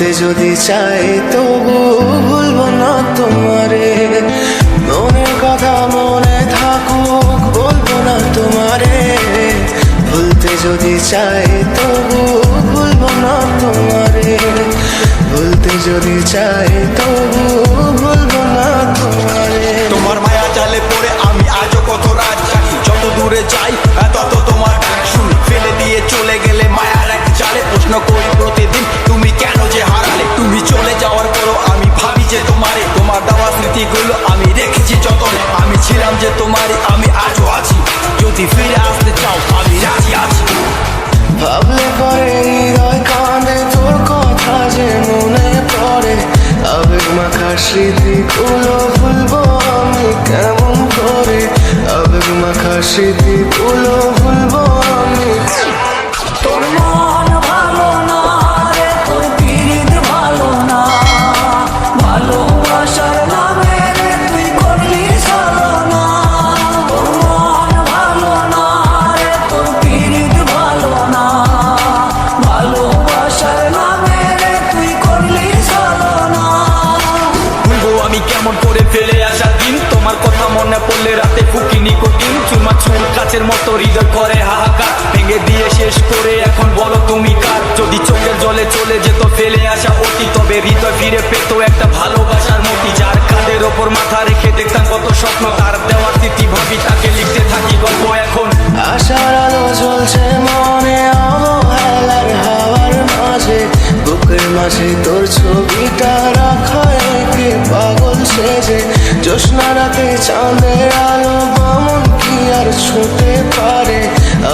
যদি চাই, তবু ভুলবো না তোমারে। মনের কথা মনে থাকুক, বলব না তোমারে। ভুলতে যদি চাই, তবু ভুলবো না তোমারে। ভুলতে যদি চাই, তবু ভুলবো না তোমারে। তোমার মায়া জালে পড়ে আমি আজও কত রাত যত দূরে যাই তত ফেলে আসা দিন। তোমার কথা মনে পড়লে রাতে ফুকিনি কঠিন চুমা চুল কাছের মতো হৃদয় করে হাহাকার। ভেঙে দিয়ে শেষ করে এখন বলো তুমি কার? যদি চোখের জলে চলে যেত ফেলে আসা অতি, তবে হৃদয় ফিরে পেতো একটা ভালোবাসার মতি। যার কাঁধের ওপর মাথা রেখে দেখতাম কত স্বপ্ন। তার দেওয়া স্মৃতি ভাবি, তাকে লিখতে থাকি গল্প এখন। আশার আলো মনে অবহেলার হাওয়ার মাঝে। বুকের মাঝে তোর ছবিটা রাখা একে পাগল সেজে জ্যোৎস্না রাতে চাঁদের আলো, বামন কি আর ছুটে পারে?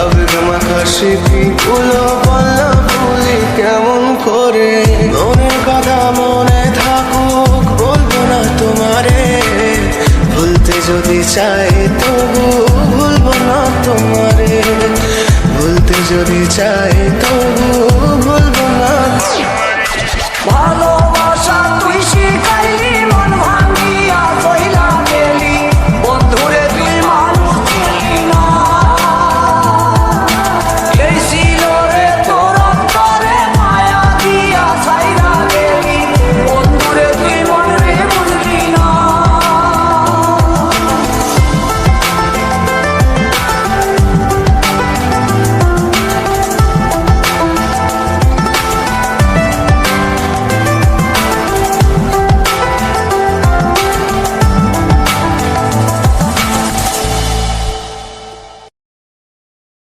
আবেগ মাখা স্মৃতিগুলো বললা, ভুলি কেমন করে? মনের কথা মনে থাকুক, বলব না তোমারে। ভুলতে যদি চাই, তবু ভুলবো না তোমারে। ভুলতে যদি চাই, তবু